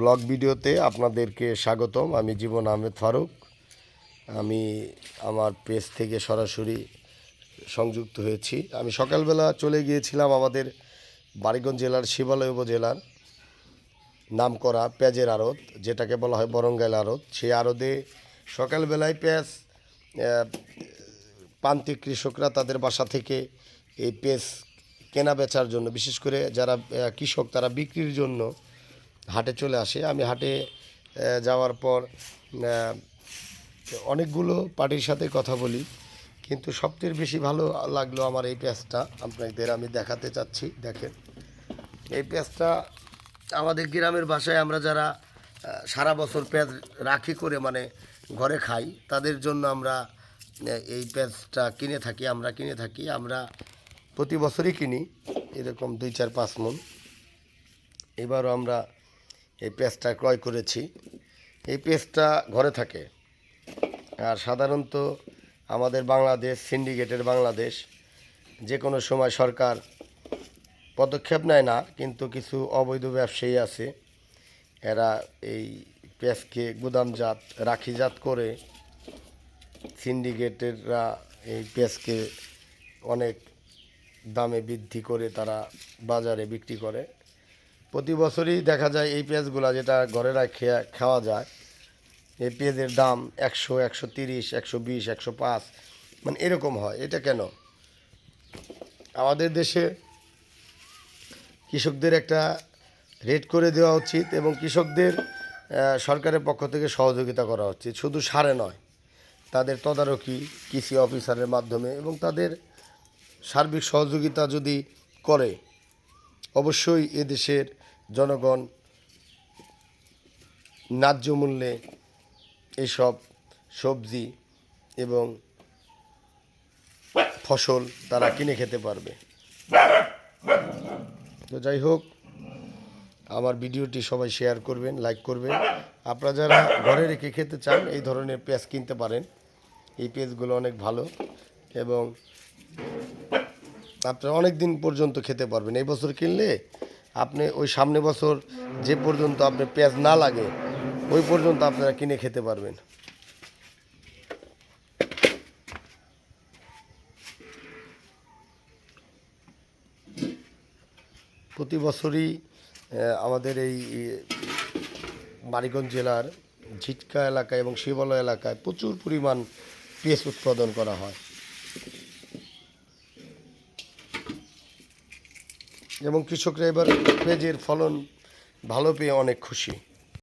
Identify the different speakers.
Speaker 1: Blog ভিডিওতে আপনাদেরকে স্বাগতম। আমি জীবন আহমেদ ফারুক। আমি আমার পেজ থেকে সরাসরি সংযুক্ত হয়েছি। আমি সকালবেলা চলে গিয়েছিলাম আমাদের বারিগঞ্জ জেলার শিবালয় উপজেলার নামকরা পেঁয়াজের আড়ত, যেটাকে বলা হয় বরঙ্গাইল আড়ত। সেই আড়তে সকালবেলায় পেঁয়াজ প্রান্তিক কৃষকরা তাদের বাসা থেকে এই পেঁয়াজ কেনা বেচার জন্য, বিশেষ করে যারা কৃষক, তারা বিক্রির জন্য হাটে চলে আসে। আমি হাটে যাওয়ার পর অনেকগুলো পার্টির সাথে কথা বলি। কিন্তু সবচেয়ে বেশি ভালো লাগল আমার এই পেঁয়াজটা। আপনাদের আমি দেখাতে চাচ্ছি, দেখেন। এই পেঁয়াজটা আমাদের গ্রামের বাসায় আমরা যারা সারা বছর পেঁয়াজ রাখি করে মানে ঘরে খাই, তাদের জন্য আমরা এই পেঁয়াজটা কিনে থাকি, আমরা কিনে থাকি। আমরা প্রতি বছরই কিনি, এরকম দুই চার পাঁচ মন। এবারও আমরা এই পেঁয়াজটা ক্রয় করেছি। এই পেঁয়াজটা ঘরে থাকে। আর সাধারণত আমাদের বাংলাদেশ, সিন্ডিকেটের বাংলাদেশ যে কোনো সময় সরকার পদক্ষেপ নেয় না, কিন্তু কিছু অবৈধ ব্যবসায়ী আছে, এরা এই পেঁয়াজকে গুদামজাত, রাখিজাত করে সিন্ডিকেটেররা এই পেঁয়াজকে অনেক দামে বৃদ্ধি করে তারা বাজারে বিক্রি করে। প্রতি বছরই দেখা যায় এই পেঁয়াজগুলা যেটা ঘরে রাখে খাওয়া যায়। এই পেঁয়াজের দাম একশো একশো তিরিশ, একশো বিশ, একশো পাঁচ। মানে এরকম হয়। এটা কেন? আমাদের দেশে কৃষকদের একটা রেট করে দেওয়া উচিত এবং কৃষকদের সরকারের পক্ষ থেকে সহযোগিতা করা উচিত। শুধু সারে নয়, তাদের তদারকি কৃষি অফিসারের মাধ্যমে এবং তাদের সার্বিক সহযোগিতা যদি করে অবশ্যই এদেশের জনগণ ন্যায্য মূল্যে এইসব সবজি এবং ফসল তারা কিনে খেতে পারবে। তো যাই হোক, আমার ভিডিওটি সবাই শেয়ার করবেন, লাইক করবেন। আপনারা যারা ঘরে রেখে খেতে চান, এই ধরনের পেঁয়াজ কিনতে পারেন। এই পেঁয়াজগুলো অনেক ভালো এবং আপনারা অনেক দিন পর্যন্ত খেতে পারবেন। এই বছর কিনলে আপনি ওই সামনে বছর যে পর্যন্ত আপনার পেঁয়াজ না লাগে ওই পর্যন্ত আপনারা কিনে খেতে পারবেন। প্রতি বছরই আমাদের এই আহ, মানিকগঞ্জ জেলার ঝিটকা এলাকায় এবং শিবালয় এলাকায় প্রচুর পরিমাণ পেঁয়াজ উৎপাদন করা হয়। এবং কৃষকরা এবার পেঁয়াজের ফলন ভালো পেয়ে অনেক খুশি।